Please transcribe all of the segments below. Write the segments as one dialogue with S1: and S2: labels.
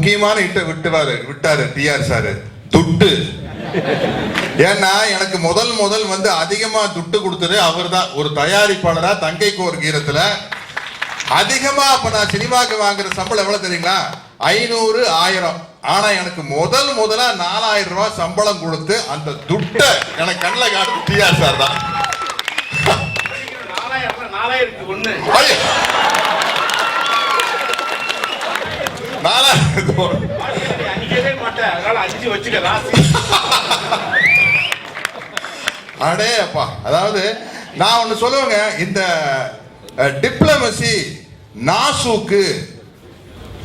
S1: முக்கியமான இட்ட விட்டுவாரு விட்டாரு டிஆர் சாரு. துட்டு. ஏன்னா எனக்கு முதல் முதல் வந்து அதிகமா துட்டு கொடுத்தது அவர்தான். ஒரு தயாரிப்பாளரா தங்கைக்கு ஒரு கீரத்துல. அதிகமா அப்ப நான் சினிமாக்கு வாங்குற சம்பளம் எவ்வளவு தெரியுங்களா? ஐநூறு ஆயிரம். ஆனா எனக்கு முதல் முதலா நாலாயிரம் ரூபாய் சம்பளம் கொடுத்து அந்த துட்டை எனக்கு கண்ணில் காட்டு டிஆர் சார் தான்.
S2: நாலாயிரத்தி ஒண்ணு
S1: ஐயோ! நாலாயிரத்து ஒரு-
S2: அடிக்கவே மாட்டேன் அதனால அஞ்சு வச்சுக்க ராசி
S1: அடே அப்பா அதாவது நான் ஒன்று சொல்லுவேங்க இந்த டிப்ளமசி நாசூக்கு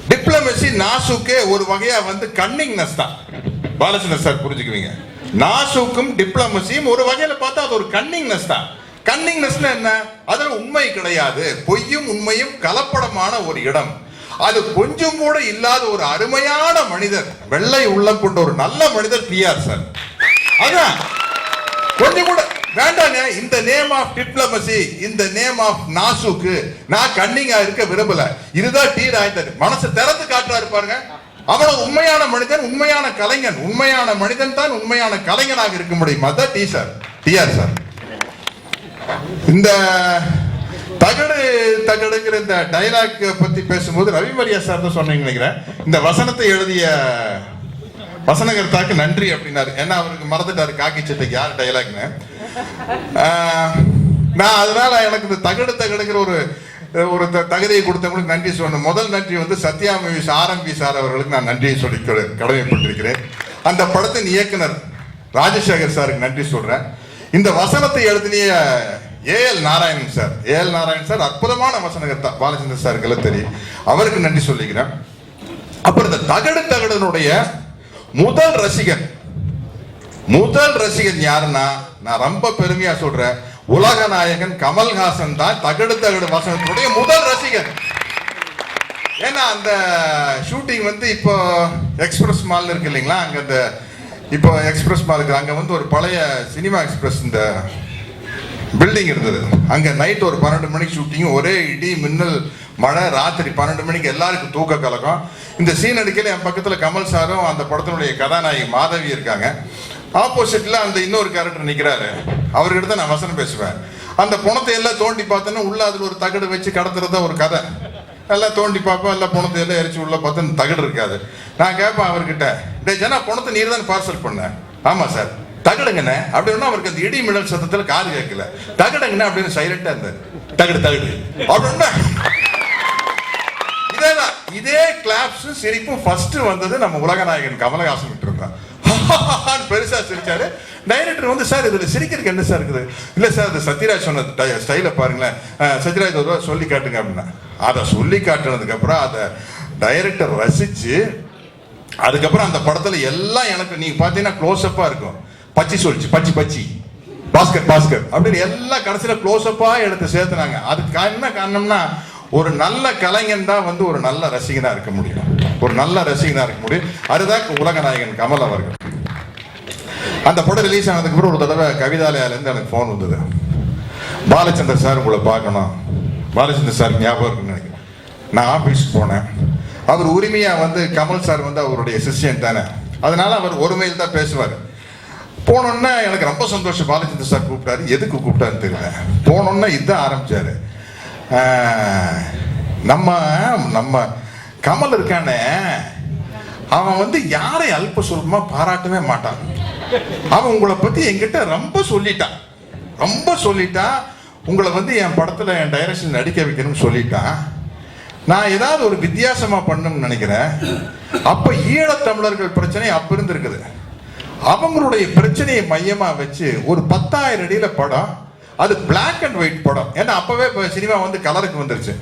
S1: டிப்ளமசி நாசூக்கே ஒரு வகையா வந்து கன்னிங்னஸ் தான். பாலச்சந்திர சார் புரிஞ்சுக்குவீங்க. நாசுக்கும் டிப்ளமசியும் ஒரு வகையில பார்த்தா அது ஒரு கன்னிங்னஸ் தான். கன்னிங்னஸ் என்ன? அதுல உண்மை கிடையாது. பொய்யும் உண்மையும் கலப்படமான ஒரு இடம். அது கொஞ்சம் கூட இல்லாத ஒரு அருமையான மனிதர் வெள்ளை உள்ளம் கொண்ட ஒரு நல்ல மனிதர் பிஆர் சார் அதான். கொஞ்சம் கூட வேண்டாங்க இந்த நேம் ஆஃப் டிப்ளமசி இந்த நேம் ஆஃப் நாசுக்கு நான் கன்னிங்கா இருக்க விரும்பல. இதுதான் டி ராஜேந்தர் மனசு திறந்து காட்டுறாரு பாருங்க. அவ்வளவு உண்மையான மனிதன் உண்மையான கலைஞன் உண்மையான மனிதன் தான் உண்மையான கலைஞனாக இருக்க முடியும்? அதான் டி சார் டிஆர் சார் இந்த தகடு தகடுங்கிற இந்த டைலாக் பத்தி பேசும்போது ரவிமரியா சார் தான் சொன்னீங்க நினைக்கிறேன். இந்த வசனத்தை எழுதிய வசனகர்த்தாக்கு நன்றி அப்படின்னாரு. ஏன்னா அவருக்கு மறந்துட்டாரு காக்கி சட்டைக்கு யார் டைலாக்னு நான் அதனால எனக்கு இந்த தகடு தகடுங்கிற ஒரு ஒரு தகுதியை கொடுத்தவங்களுக்கு நன்றி சொல்லணும். முதல் நன்றி வந்து சத்யா மூவிஸ் சார் அவர்களுக்கு நான் நன்றியை சொல்லி கடமைப்பட்டிருக்கிறேன். அந்த படத்தின் இயக்குனர் ராஜசேகர் சாருக்கு நன்றி சொல்றேன். இந்த வசனத்தை எழுதினிய A L Narayanan sir. A L Narayanan sir அற்புதமான வசனகர்த்தா. பாலச்சந்திர சாருக்கு தெரியும். அவருக்கு நன்றி சொல்லிக்கிறேன். அப்புறம் இந்த தகடு தகடனுடைய முதல் ரசிகன். முதல் ரசிகன் யாருன்னா நான் ரொம்ப பெருமையா சொல்றேன். உலக நாயகன் கமல்ஹாசன் தான் தகடு தகடு வசனத்துடைய முதல் ரசிகன். ஏன்னா அந்த ஷூட்டிங் வந்து இப்போ எக்ஸ்பிரஸ் மால் இருக்கு இல்லைங்களா? அங்க அந்த இப்போ எக்ஸ்பிரஸ் மால் இருக்கு. அங்க வந்து ஒரு பழைய சினிமா எக்ஸ்பிரஸ் இந்த பில்டிங் இருந்தது. அங்கே நைட் ஒரு பன்னெண்டு மணிக்கு ஷூட்டிங் ஒரே இடி மின்னல் மழை ராத்திரி பன்னெண்டு மணிக்கு எல்லாருக்கும் தூக்க கலக்கம் இந்த சீன் அடிக்கல என் பக்கத்தில் கமல் சாரும் அந்த படத்தினுடைய கதாநாயகி மாதவி இருக்காங்க. ஆப்போசிட்டில் அந்த இன்னொரு கேரக்டர் நிற்கிறாரு அவர்கிட்ட தான் நான் வசனம் பேசுவேன். அந்த பணத்தை எல்லாம் தோண்டி பார்த்தோன்னா உள்ள அதில் ஒரு தகடு வச்சு கடத்துறதா ஒரு கதை. எல்லாம் தோண்டி பார்ப்போம் எல்லாம் பணத்தை எல்லாம் எரிச்சு உள்ள பார்த்தா தகடு இருக்காது. நான் கேட்பேன் அவர்கிட்ட டே ஜனா பணத்தை நீர் தான் பார்சல் பண்ணேன் ஆமாம் சார் தகடுங்கண்ணே அப்படின்னா அவருக்கு அந்த இடி மிழல் சத்தத்தில் காது கேட்கல. தகடுங்கண்ணே அப்படின்னு சைலண்டா இருந்தார். தகடு தகடு. அப்படின்னா இதேதான். இதே கிளாப்ஸ் சிரிப்பும் ஃபர்ஸ்ட் வந்தது நம்ம உலகநாயகன் கமலஹாசன் கிட்ட இருந்தான். பெருசா சிரிச்சாரு. டைரக்டர் வந்து சார் இதுல சிரிக்கிறதுக்கு என்ன சார் இருக்குது? இல்ல சார் அது சத்யராஜ் சொன்ன ஸ்டைல பாருங்களேன். சத்யராஜ் ஒரு சொல்லி காட்டுங்க அப்படின்னா. அதை சொல்லி காட்டுனதுக்கு அப்புறம் அதை டைரக்டர் ரசிச்சு அதுக்கப்புறம் அந்த படத்துல எல்லாம் எனக்கு நீங்க பாத்தீங்கன்னா க்ளோஸ் அப்பா இருக்கும். பச்சி சொல்லிச்சு பச்சி பச்சி. பாஸ்கர் பாஸ்கர். அப்படின்னு எல்லாம் கடைசியில க்ளோஸ் அப்பா எடுத்து சேர்த்துனாங்க. அதுக்கு என்ன காரணம்னா ஒரு நல்ல கலைஞன் தான் வந்து ஒரு நல்ல ரசிகனா இருக்க முடியும். ஒரு நல்ல ரசிகனா இருக்க முடியும். அதுதான் உலக நாயகன் கமல் அவர்கள். அந்த படம் ரிலீஸ் ஆனதுக்கு அப்புறம் ஒரு தடவை கவிதாலயால இருந்து எனக்கு ஃபோன் வந்தது. பாலச்சந்தர் சார் உங்களை பார்க்கணும். பாலச்சந்தர் சார் ஞாபகம் இருக்குன்னு நினைக்கிறேன். நான் ஆபீஸ்க்கு போனேன். அவர் உரிமையா வந்து கமல் சார் வந்து அவருடைய சிஷியன் தானே. அதனால அவர் ஒருமையில் தான் பேசுவார். போனோன்னே எனக்கு ரொம்ப சந்தோஷம். பாலச்சந்திர சார் கூப்பிட்டாரு. எதுக்கு கூப்பிட்டாருன்னு தெரியல. போனோன்னே இதுதான் ஆரம்பிச்சாரு. நம்ம நம்ம கமல் இருக்கானே. அவன் வந்து யாரை அல்ப சொல்பமா பாராட்டவே மாட்டான். அவன் உங்களை பத்தி என்கிட்ட ரொம்ப சொல்லிட்டான். ரொம்ப சொல்லிட்டான் உங்களை வந்து என் படத்துல என் டைரக்ஷன் நடிக்க வைக்கணும்னு சொல்லிட்டான் நான் ஏதாவது ஒரு வித்தியாசமா பண்ணணும்னு நினைக்கிறேன். அப்ப ஈழத்தமிழர்கள் பிரச்சனை அப்ப இருந்திருக்குது. அவங்களுடைய பிரச்சனையை மையமா வச்சு ஒரு பத்தாயிரம் அடியில் படம் அது பிளாக் அண்ட் ஒயிட் படம். ஏன்னா அப்பவே இப்போ சினிமா வந்து கலருக்கு வந்துருச்சு.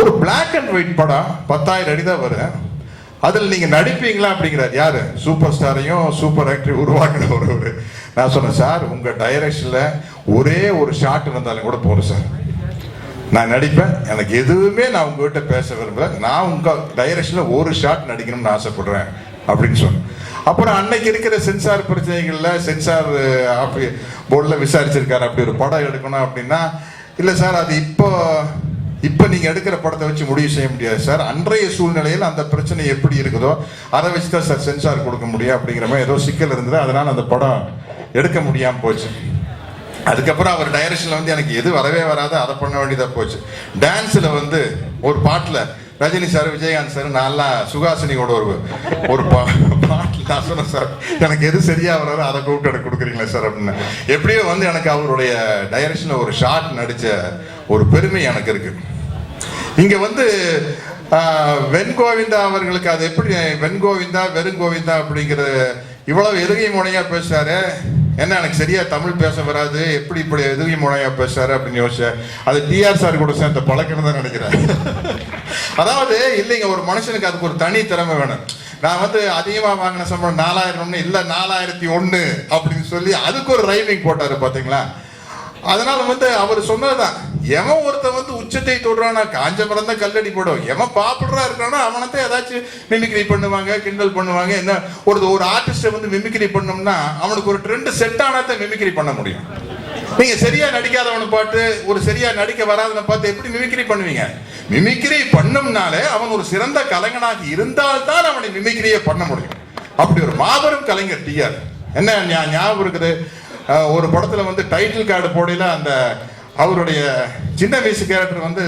S1: ஒரு பிளாக் அண்ட் ஒயிட் படம் பத்தாயிரம் அடி தான் வரும். அதில் நீங்க நடிப்பீங்களா அப்படிங்கிறார். யாரு? சூப்பர் ஸ்டாரையும் சூப்பர் ஆக்டர் உருவாக்குற ஒரு நான் சொன்னேன் சார் உங்க டைரக்ஷன்ல ஒரே ஒரு ஷாட் இருந்தாலும் கூட போதும் சார். நான் நடிப்பேன். எனக்கு எதுவுமே நான் உங்ககிட்ட பேச விரும்பல. நான் உங்க டைரக்ஷன்ல ஒரு ஷாட் நடிக்கணும்னு ஆசைப்படுறேன். அப்படின்னு சொன்னேன். அப்புறம் அன்னைக்கு இருக்கிற சென்சார் பிரச்சனைகள்ல சென்சார் போர்டில் விசாரிச்சிருக்காரு. அப்படி ஒரு படம் எடுக்கணும் அப்படின்னா இல்லை சார் அது இப்போ இப்போ நீங்கள் எடுக்கிற படத்தை வச்சு முடிவு செய்ய முடியாது சார். அன்றைய சூழ்நிலையில் அந்த பிரச்சனை எப்படி இருக்குதோ அதை வச்சு தான் சார் சென்சார் கொடுக்க முடியும் அப்படிங்கிற மாதிரி ஏதோ சிக்கல் இருந்தது. அதனால் அந்த படம் எடுக்க முடியாமல் போச்சு. அதுக்கப்புறம் அவர் டைரக்ஷனில் வந்து எனக்கு எது வரவே வராது அதை பண்ண வேண்டியதாக போச்சு. டான்ஸில் வந்து ஒரு பாட்டில் ரஜினி சார் விஜயகாந்த் சார் நல்லா சுகாசினியோட ஒரு ஒரு பா- நான் சொன்னேன் சார். எனக்கு எது சரியா வராது அதை கூப்பிட்டு எனக்கு கொடுக்குறீங்களா சார் அப்படின்னு. எப்படியோ வந்து எனக்கு அவருடைய டைரக்ஷன்ல ஒரு ஷாட் நடிச்ச ஒரு பெருமை எனக்கு இருக்கு. இங்க வந்து வெண்கோவிந்தா அவர்களுக்கு அது எப்படி வெண்கோவிந்தா வெறுங்கோவிந்தா வெறும் கோவிந்தா அப்படிங்கிற இவ்வளவு எதுகை முனையா பேசுறாரு? என்ன எனக்கு சரியா தமிழ் பேச வராது? எப்படி இப்படி எதுவும் முனையா பேசுறாரு அப்படின்னு யோசிச்சேன். அது டிஆர் சார் கூட சேர்ந்த பழக்கம் தான் நினைக்கிறேன். அதாவது இல்லைங்க ஒரு மனுஷனுக்கு அதுக்கு ஒரு தனி திறமை வேணும். நான் வந்து அதிகமா வாங்கின சம்பளம் நாலாயிரம்னு இல்ல நாலாயிரத்தி ஒண்ணு அப்படின்னு சொல்லி அதுக்கு ஒரு ரைமிங் போட்டாரு பாத்தீங்களா? அதனால வந்து அவர் சொன்னதுதான் எவன் ஒருத்தன் வந்து உச்சத்தை தொடுறானா காஞ்சபுரம் தான் கல்லடி போடும். எவன் பாப்புலரா இருக்கானோ அவனத்தை ஏதாச்சும் மிமிக்ரி பண்ணுவாங்க கிண்டல் பண்ணுவாங்க என்ன ஒரு ஒரு ஆர்டிஸ்ட வந்து மிமிக்ரி பண்ணோம்னா அவனுக்கு ஒரு ட்ரெண்ட் செட் ஆனாதான் மிமிக்ரி பண்ண முடியும். நீங்க சரியா நடிக்காதவனை பார்த்து ஒரு சரியா நடிக்க வராதவனை பார்த்து எப்படி மிமிக்ரி பண்ணுவீங்க? மிமிக்ரி பண்ணும்னாலே அவன் ஒரு சிறந்த கலைஞனாக இருந்தால்தான் அவனை மிமிக்ரியே பண்ண முடியும். அப்படி ஒரு மாபெரும் கலைஞர் டிஆர் என்ன ஞாபகம் இருக்குது? ஒரு படத்துல வந்து டைட்டில் கார்டு போடையில அந்த அவருடைய சின்ன வயசு கேரக்டர் வந்து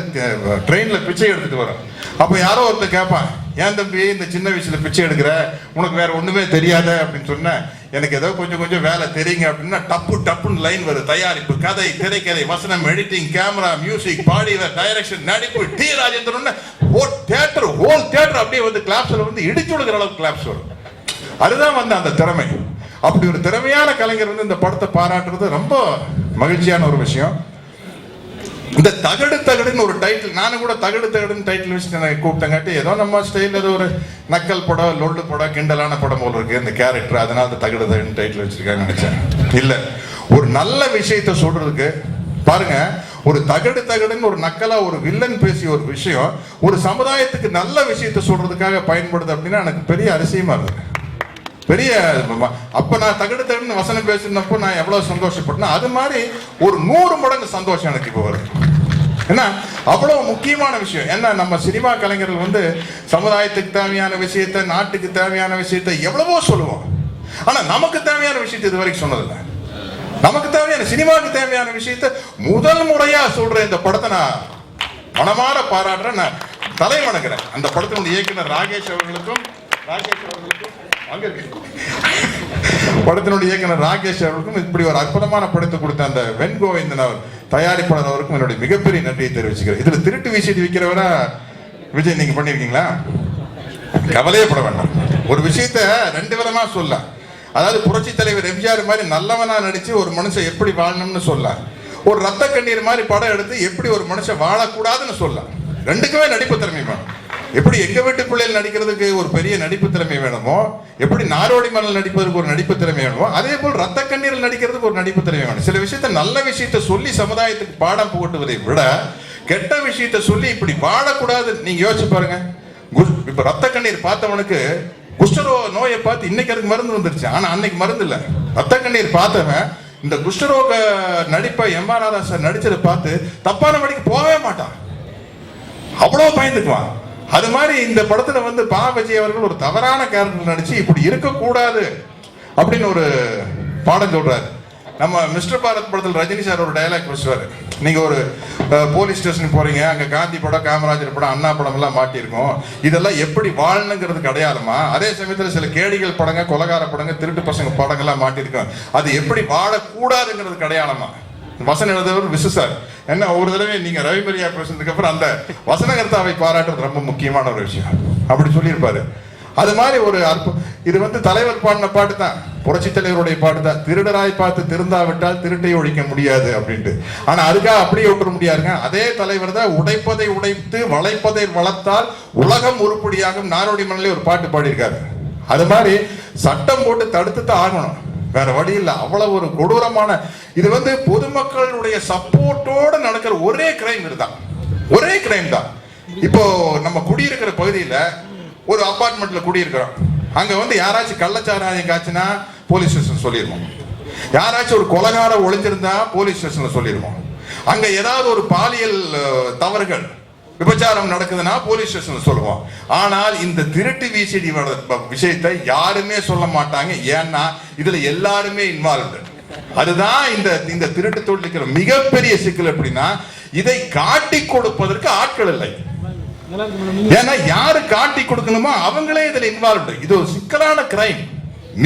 S1: ட்ரெயின்ல பிச்சை எடுத்துட்டு வரும். அப்ப யாரோ ஒருத்தர் கேட்பான் ஏன் தம்பி இந்த சின்ன வயசுல பிச்சை எடுக்கிற? உனக்கு வேற ஒண்ணுமே தெரியாத? அப்படின்னு சொன்னேன். எனக்கு ஏதோ கொஞ்சம் கொஞ்சம் வேலை தெரியுங்க அப்படின்னா டப்பு டப்புன்னு லைன் வருது தயாரிப்பு கதை திரைக்கதை வசனம் எடிட்டிங் கேமரா மியூசிக் பாடிவர் டைரக்ஷன் நடிப்பு டி ராஜேந்திரன் ஓ தேட்டர் ஹோல் தேட்டர் அப்படியே வந்து கிளாப்ஸில் வந்து இடிச்சு விடுகிற அளவுக்கு கிளாப்ஸ் வரும். அதுதான் வந்து அந்த திறமை. அப்படி ஒரு திறமையான கலைஞர் வந்து இந்த படத்தை பாராட்டுறது ரொம்ப மகிழ்ச்சியான ஒரு விஷயம். இந்த தகடு தகடுன்னு ஒரு டைட்டில் நானும் கூட தகடு தகடுன்னு டைட்டில் வச்சு எனக்கு கூப்பிட்டங்காட்டி ஏதோ நம்ம ஸ்டைலில் ஏதோ ஒரு நக்கல் படம் லொல்லு படம் கிண்டலான படம் போல இருக்கு இந்த கேரக்டர் அதனால தகடு தகடுன்னு டைட்டில் வச்சிருக்காங்க நினைச்சேன். இல்லை ஒரு நல்ல விஷயத்த சொல்றதுக்கு பாருங்க ஒரு தகடு தகடுன்னு ஒரு நக்கலா ஒரு வில்லன் பேசிய ஒரு விஷயம் ஒரு சமுதாயத்துக்கு நல்ல விஷயத்த சொல்றதுக்காக பயன்படுது அப்படின்னா எனக்கு பெரிய அரிசியமா இருக்கு. பெரிய அப்போ அப்ப நான் தகடு தகடுன்னு வசனம் பேசினப்போ நான் எவ்வளவு சந்தோஷப்பட்டேன் அது மாதிரி ஒரு நூறு மடங்கு சந்தோஷம் எனக்கு இப்போ வருது. ஏன்னா அவ்வளோ முக்கியமான விஷயம். ஏன்னா நம்ம சினிமா கலைஞர்கள் வந்து சமுதாயத்துக்கு தேவையான விஷயத்த நாட்டுக்கு தேவையான விஷயத்த எவ்வளவோ சொல்லுவோம் ஆனால் நமக்கு தேவையான விஷயத்தை இது வரைக்கும் சொன்னதில்லை. நமக்கு தேவையான சினிமாவுக்கு தேவையான விஷயத்த முதல் முறையாக சொல்கிற இந்த படத்தை நான் மனமாற பாராட்டுறேன். நான் தலை வணங்குறேன் அந்த படத்தினுடைய இயக்குனர் ராகேஷ் அவர்களுக்கும் ராகேஷ் அவர்களுக்கும் படத்தினுடைய இயக்குனர் ராகேஷ் அவர்களுக்கும் இப்படி ஒரு அற்புதமான படத்தை கொடுத்த அந்த வெண் கோவிந்தன் அவர் தயாரிப்பாளர் அவருக்கும் என்னுடைய மிகப்பெரிய நன்றியை தெரிவிச்சுக்கிறேன். இதுல திருட்டு விஷயத்தை விற்கிறவரா விஜய் நீங்க பண்ணிருக்கீங்களா கவலையே பட வேண்டாம். ஒரு விஷயத்த ரெண்டு விதமா சொல்லலாம் அதாவது புரட்சி தலைவர் எம்ஜிஆர் மாதிரி நல்லவனா நடிச்சு ஒரு மனுஷன் எப்படி வாழணும்னு சொல்லலாம் ஒரு ரத்த கண்ணீர் மாதிரி படம் எடுத்து எப்படி ஒரு மனுஷன் வாழக்கூடாதுன்னு சொல்லலாம் ரெண்டுக்குமே நடிப்பு திறமை வேணும். எப்படி எங்க வீட்டு பிள்ளைகள் நடிக்கிறதுக்கு ஒரு பெரிய நடிப்பு திறமை வேணுமோ எப்படி நாரோடி மணல் நடிப்பதற்கு ஒரு நடிப்பு திறமை வேணுமோ அதே போல் ரத்த கண்ணீரில் நடிக்கிறதுக்கு ஒரு நடிப்பு திறமை வேணும். சில விஷயத்த நல்ல விஷயத்த சொல்லி சமுதாயத்துக்கு பாடம் புகட்டுவதை விட கெட்ட விஷயத்த சொல்லி இப்படி வாழக்கூடாது. நீங்க யோசிச்சு பாருங்க. இப்ப ரத்த கண்ணீர் பார்த்தவனுக்கு குஷ்டரோ நோயை பார்த்து இன்னைக்கு அதுக்கு மருந்து வந்துருச்சு. ஆனா அன்னைக்கு மருந்து இல்லை. ரத்த கண்ணீர் பார்த்தவன் இந்த குஷ்டரோக நடிப்பை எம் ஆர் ராதா சார் நடிச்சதை பார்த்து தப்பான வழிக்கு போகவே மாட்டான். அவ்வளோ பயந்துக்குவான். அது மாதிரி இந்த படத்துல வந்து பா. விஜய் அவர்கள் ஒரு தவறான கேரக்டர் நடிச்சு இப்படி இருக்கக்கூடாது அப்படின்னு ஒரு பாடம் சொல்றாரு. நம்ம மிஸ்டர் பாரத் படத்தில் ரஜினி சார் ஒரு டைலாக் பேசுவாரு நீங்கள் ஒரு போலீஸ் ஸ்டேஷன் போகிறீங்க அங்கே காந்தி படம் காமராஜர் படம் அண்ணா படம் எல்லாம் மாட்டியிருக்கோம். இதெல்லாம் எப்படி வாழணுங்கிறதுக்கு அடையாளமா அதே சமயத்தில் சில கேடிகள் படங்க கொலகார படங்க திருட்டு பசங்க படங்கள்லாம் மாட்டியிருக்கோம் அது எப்படி வாழக்கூடாதுங்கிறதுக்கு அடையாளமா வசன எழுதவர் விசு சார். என்ன ஒரு தடவை நீங்க ரவிமரியா பேசுனதுக்கு அப்புறம் அந்த வசனகர்த்தாவை பாராட்டுறது ரொம்ப முக்கியமான ஒரு விஷயம். அப்படி சொல்லியிருப்பாரு. அது மாதிரி ஒரு அற்பு இது வந்து தலைவர் பாடின பாட்டு தான். புரட்சி தலைவருடைய பாட்டு தான். திருடராய் பார்த்து திருந்தாவிட்டால் திருட்டை ஒழிக்க முடியாது அப்படின்ட்டு. ஆனா அதுக்காக அப்படியே விட்டுற முடியாதுங்க. அதே தலைவர் தான் உடைப்பதை உடைத்து வளைப்பதை வளர்த்தால் உலகம் உருப்படியாகும். நாரோடி மண்ணிலே ஒரு பாட்டு பாடியிருக்காரு. அது மாதிரி சட்டம் போட்டு தடுத்து தான் ஆகணும். வேற வழி இல்லை. அவ்வளவு ஒரு கொடூரமான இது வந்து பொதுமக்களுடைய சப்போர்ட்டோட நடக்கிற ஒரே கிரைம் இதுதான். ஒரே கிரைம் தான். இப்போ நம்ம குடியிருக்கிற பகுதியில ஒரு அப்பார்ட்மெண்ட்ல குடியிருக்கிறோம். அங்க வந்து யாராச்சும் கள்ளச்சாராயம் காய்ச்சினா போலீஸ் ஸ்டேஷன் சொல்லிடுவோம் யாராச்சும் ஒரு கொலகாரம் ஒளிஞ்சிருந்தா போலீஸ் ஸ்டேஷன்ல சொல்லிடுவோம் அங்க ஏதாவது ஒரு பாலியல் தவறுகள் விபச்சாரம் நடக்குதுன்னா போலீஸ் ஸ்டேஷன்ல சொல்லுவோம். ஆனால் இந்த திருட்டு விசிடி விஷயத்தை யாருமே சொல்ல மாட்டாங்க. ஏன்னா இதுல எல்லாருமே இன்வால்வ்டு அதுதான் இந்த இந்த திருட்டு தொழில் மிகப்பெரிய சிக்கல் எப்படின்னா இதை காட்டி கொடுப்பதற்கு ஆட்கள் இல்லை. ஏன்னா யாரு காட்டி கொடுக்கணுமோ அவங்களே இதுல இன்வால்வ்டு இது ஒரு சிக்கலான கிரைம்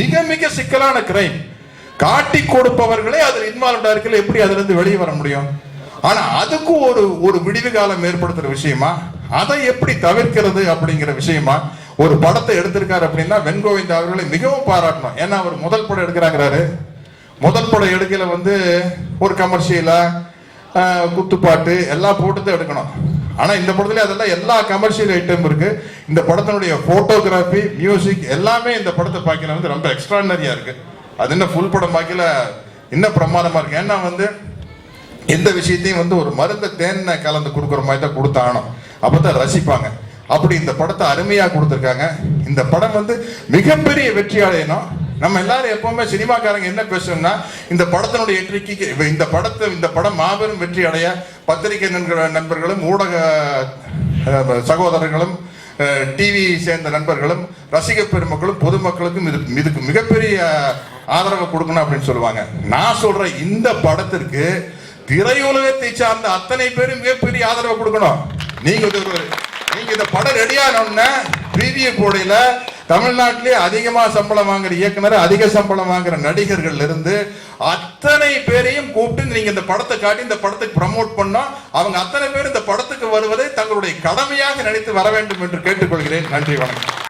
S1: மிக மிக சிக்கலான கிரைம் காட்டி கொடுப்பவர்களே அதில் இன்வால்வ்டா இருக்கல எப்படி அதுல இருந்து வெளியே வர முடியும்? ஆனா அதுக்கும் ஒரு ஒரு விடிவு காலம் ஏற்படுத்துற விஷயமா? அதை எப்படி தவிர்க்கிறது அப்படிங்கிற விஷயமா? ஒரு படத்தை எடுத்திருக்காரு அப்படின்னா வெண்கோவிந்த் அவர்களை மிகவும் பாராட்டணும். ஏன்னா அவர் முதல் படம் எடுக்கிறாங்கிறாரு. முதல் படம் எடுக்கல வந்து ஒரு கமர்ஷியலா குத்துப்பாட்டு எல்லாம் போட்டு எடுக்கணும். ஆனா இந்த படத்துல அதெல்லாம் எல்லா கமர்ஷியல் ஐட்டம் இருக்கு. இந்த படத்தினுடைய போட்டோகிராஃபி மியூசிக் எல்லாமே இந்த படத்தை பார்க்கல வந்து ரொம்ப எக்ஸ்ட்ரானரியா இருக்கு. அது என்ன ஃபுல் படம் பார்க்கல. இன்னும் பிரமாதமா இருக்கு. ஏன்னா வந்து எந்த விஷயத்தையும் வந்து ஒரு மருந்த தேனை கலந்து கொடுக்குற மாதிரி தான் கொடுத்தாகணும். அப்பதான் ரசிப்பாங்க. அப்படி இந்த படத்தை அருமையா கொடுத்துருக்காங்க. இந்த படம் வந்து மிகப்பெரிய வெற்றி நம்ம எல்லாரும் எப்பவுமே சினிமாக்காரங்க என்ன பேசணும்னா இந்த படத்தினுடைய வெற்றிக்கு இந்த படத்தை இந்த படம் மாபெரும் வெற்றி அடைய பத்திரிகை நண்பர்கள் நண்பர்களும் ஊடக சகோதரர்களும் டிவி சேர்ந்த நண்பர்களும் ரசிக பெருமக்களும் பொதுமக்களுக்கும் இது இதுக்கு மிகப்பெரிய ஆதரவு கொடுக்கணும் அப்படின்னு சொல்லுவாங்க. நான் சொல்ற இந்த படத்திற்கு திரையுலகத்தை சார்ந்த அத்தனை பேரும் மிகப்பெரிய ஆதரவு கொடுக்கணும். நீங்க நீங்க இந்த படம் ரெடியான ப்ரீவிய போடையில தமிழ்நாட்டிலே அதிகமா சம்பளம் வாங்குற இயக்குனர் அதிக சம்பளம் வாங்குற நடிகர்கள் இருந்து அத்தனை பேரையும் கூப்பிட்டு நீங்க இந்த படத்தை காட்டி இந்த படத்துக்கு ப்ரமோட் பண்ணோம் அவங்க அத்தனை பேர் இந்த படத்துக்கு வருவதை தங்களுடைய கடமையாக நினைத்து வர வேண்டும் என்று கேட்டுக்கொள்கிறேன். நன்றி வணக்கம்.